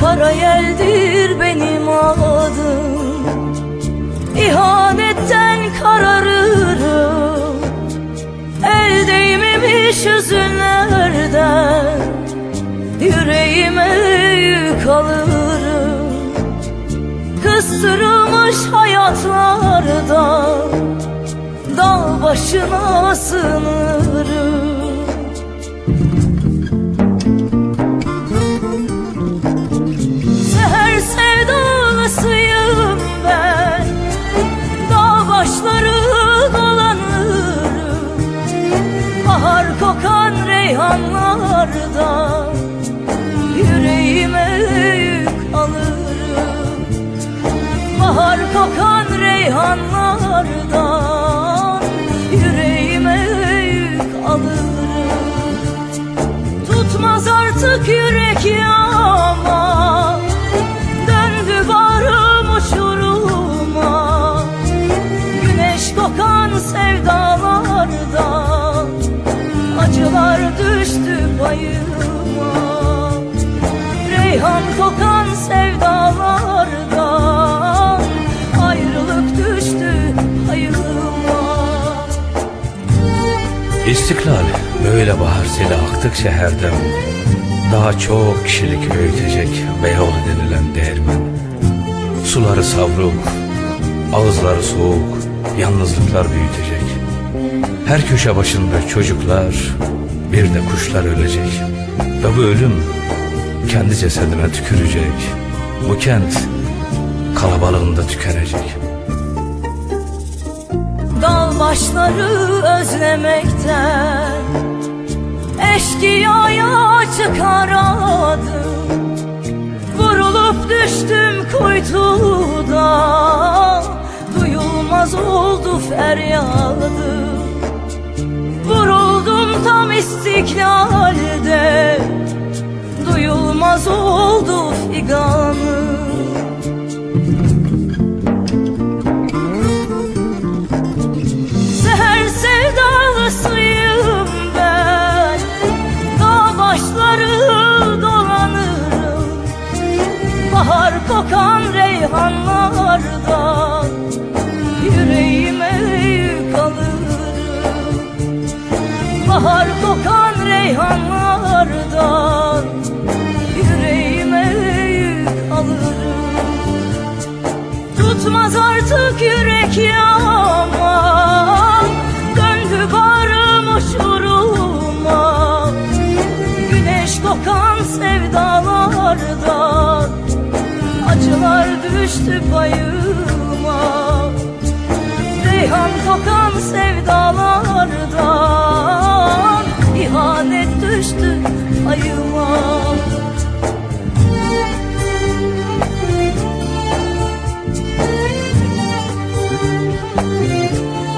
Kara yeldir benim ağladım İhanetten kararırım. El değmemiş üzünlerden. Yüreğime yük alırım. Kıstırılmış hayatlardan Dağ başına sığınırım kokan reyhanlarda Bahar kokan reyhanlardan Yüreğime yük alırım. Tutmaz artık yürek yağma Döndü bağrım uçuruma. Güneş kokan sevdalardan Acılar düştü payıma İstiklal böyle bahar seli aktıkça her dem Daha çok kişilik öğütecek Beyoğlu denilen değirmen. Suları savruk, ağızları soğuk Yalnızlıklar büyütecek. Her köşe başında çocuklar Bir de kuşlar ölecek. Ve bu ölüm kendi cesedine tükürecek. Bu kent kalabalığında tükenecek Dal başları özlemekten. Eşkıyaya çıkar adım Vurulup düştüm kuytuda. Duyulmaz oldu feryadım Vuruldum tam istiklalde. Duyulmaz oldu figanım artık yürek yağma Döndü bağrım uçuruma Güneş kokan sevdalardan Acılar düştü payıma. Reyhan kokan sevdalardan ihanet düştü payıma Música